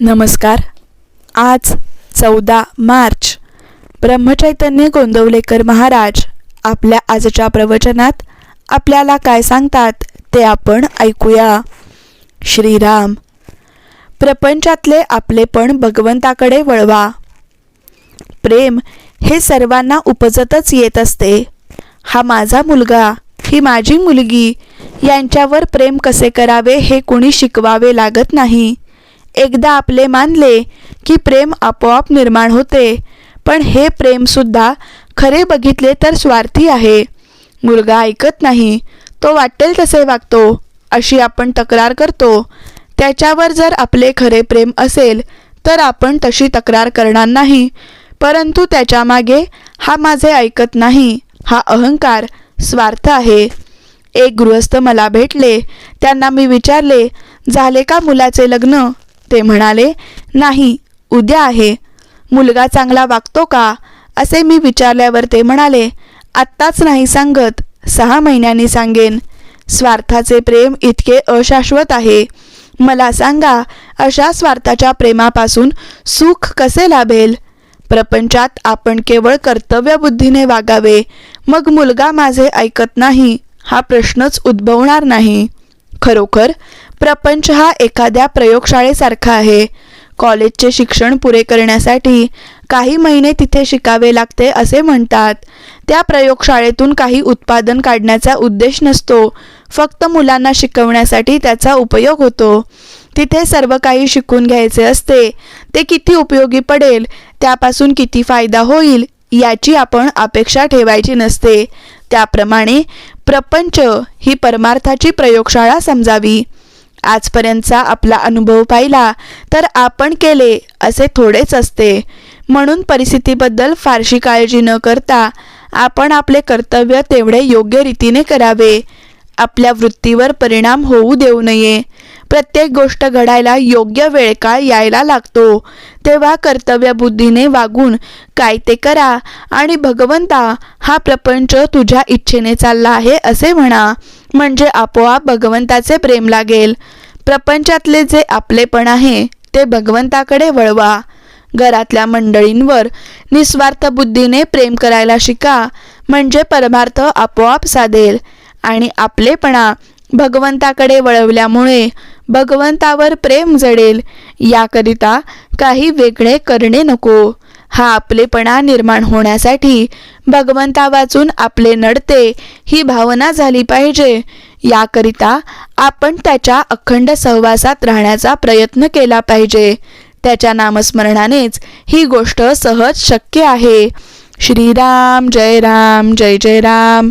नमस्कार. आज चौदा मार्च. ब्रह्मचैतन्य गोंदवलेकर महाराज आपल्या आजच्या प्रवचनात आपल्याला काय सांगतात ते आपण ऐकूया. श्रीराम. प्रपंचातले आपलेपण भगवंताकडे वळवा. प्रेम हे सर्वांना उपजतच येत असते. हा माझा मुलगा ही माझी मुलगी यांच्यावर प्रेम कसे करावे हे कुणी शिकवावे लागत नाही. एकदा आपले मानले की प्रेम आपोआप निर्माण होते. पण हे प्रेमसुद्धा खरे बघितले तर स्वार्थी आहे. मुलगा ऐकत नाही तो वाटेल तसे वागतो अशी आपण तक्रार करतो. त्याच्यावर जर आपले खरे प्रेम असेल तर आपण तशी तक्रार करणार नाही. परंतु त्याच्यामागे हा माझे ऐकत नाही हा अहंकार स्वार्थ आहे. एक गृहस्थ मला भेटले त्यांना मी विचारले झाले का मुलाचे लग्न? ते म्हणाले नाही उद्या आहे. मुलगा चांगला वागतो का? असे मी विचारल्यावर ते म्हणाले आत्ताच नाही सांगत सहा महिन्यांनी सांगेन. स्वार्थाचे प्रेम इतके अशाश्वत आहे. मला सांगा अशा स्वार्थाच्या प्रेमापासून सुख कसे लाभेल? प्रपंचात आपण केवळ कर्तव्यबुद्धीने वागावे. मग मुलगा माझे ऐकत नाही हा प्रश्नच उद्भवणार नाही. खरोखर प्रपंच हा एखाद्या प्रयोगशाळेसारखा आहे. कॉलेजचे शिक्षण पुरे करण्यासाठी काही महिने तिथे शिकावे लागते असे म्हणतात. त्या प्रयोगशाळेतून काही उत्पादन काढण्याचा उद्देश नसतो. फक्त मुलांना शिकवण्यासाठी त्याचा उपयोग होतो. तिथे सर्व काही शिकून घ्यायचे असते. ते किती उपयोगी पडेल त्यापासून किती फायदा होईल याची आपण अपेक्षा ठेवायची नसते. त्याप्रमाणे प्रपंच ही परमार्थाची प्रयोगशाळा समजावी. आजपर्यंतचा आपला अनुभव पाहिला तर आपण केले असे थोडेच असते. म्हणून परिस्थितीबद्दल फारशी काळजी न करता आपण आपले कर्तव्य तेवढे योग्य रीतीने करावे. आपल्या वृत्तीवर परिणाम होऊ देऊ नये. प्रत्येक गोष्ट घडायला योग्य वेळ काळ यायला लागतो. तेव्हा कर्तव्यबुद्धीने वागून काय ते करा आणि भगवंता हा प्रपंच तुझ्या इच्छेने चालला आहे असे म्हणा. म्हणजे आपोआप भगवंताचे प्रेम लागेल. प्रपंचातले जे आपलेपण आहे ते भगवंताकडे वळवा. घरातल्या मंडळींवर निस्वार्थ बुद्धीने प्रेम करायला शिका. म्हणजे परमार्थ आपोआप साधेल. आणि आपलेपणा भगवंताकडे वळवल्यामुळे भगवंतावर प्रेम जडेल. याकरिता काही वेगळे करणे नको. हा आपलेपणा निर्माण होण्यासाठी भगवंता वाचून आपले नडते ही भावना झाली पाहिजे. याकरिता आपण त्याच्या अखंड सहवासात राहण्याचा प्रयत्न केला पाहिजे. त्याच्या नामस्मरणानेच ही गोष्ट सहज शक्य आहे. श्रीराम जय राम जय जय राम.